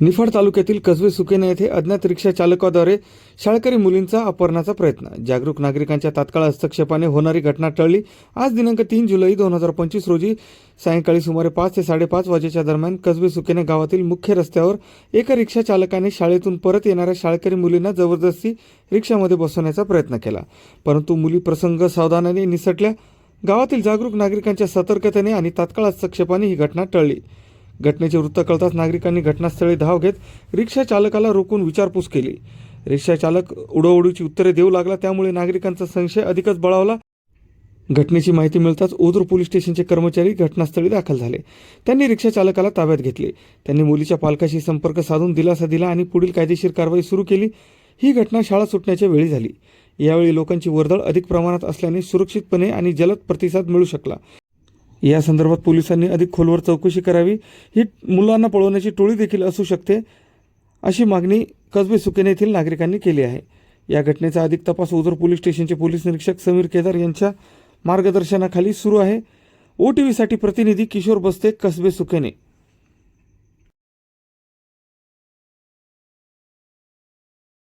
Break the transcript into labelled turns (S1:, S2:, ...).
S1: निफाड तालुक्यातील कसबे सुकेना येथे अज्ञात रिक्षा चालकाद्वारे शाळकरी मुलींचा अपहरणाचा प्रयत्न. जागरूक नागरिकांच्या तात्काळ हस्तक्षेपाने होणारी घटना टळली. आज दिनांक तीन जुलै दोन हजार पंचवीस रोजी सायंकाळी सुमारे पाच ते साडेपाच वाजेच्या दरम्यान कसबे सुकेने गावातील मुख्य रस्त्यावर एका रिक्षा चालकाने शाळेतून परत येणाऱ्या शाळकरी मुलींना जबरदस्ती रिक्षामध्ये बसवण्याचा प्रयत्न केला. परंतु मुली प्रसंग सावधानाने निसटल्या. गावातील जागरूक नागरिकांच्या सतर्कतेने आणि तात्काळ हस्तक्षेपाने ही घटना टळली. घटनेचे वृत्त कळताच नागरिकांनी घटनास्थळी धाव घेत रिक्षा चालकाला रोखून विचारपूस केली. रिक्षा चालक उडवडूची उत्तरे देऊ लागला त्यामुळे नागरिकांचा संशय अधिकच बळावला. घटनेची माहिती मिळताच ओदूर पोलीस स्टेशनचे कर्मचारी घटनास्थळी दाखल झाले. त्यांनी रिक्षा चालकाला ताब्यात घेतले. त्यांनी मुलीच्या पालकाशी संपर्क साधून दिलासा दिला आणि पुढील कायदेशीर कारवाई सुरू केली. ही घटना शाळा सुटण्याच्या वेळी झाली. यावेळी लोकांची वर्दळ अधिक प्रमाणात असल्याने सुरक्षितपणे आणि जलद प्रतिसाद मिळू शकला. या संदर्भात पोलिसांनी अधिक खोलवर चौकशी करावी. ही मुलांना पळवण्याची टोळी देखील असू शकते अशी मागणी कसबे सुकेने येथील नागरिकांनी केली आहे. या घटनेचा अधिक तपास ओझर पोलीस स्टेशनचे पोलीस निरीक्षक समीर केदार यांच्या मार्गदर्शनाखाली सुरू आहे. ओ टी व्हीसाठी प्रतिनिधी किशोर बस्ते कसबे सुकेने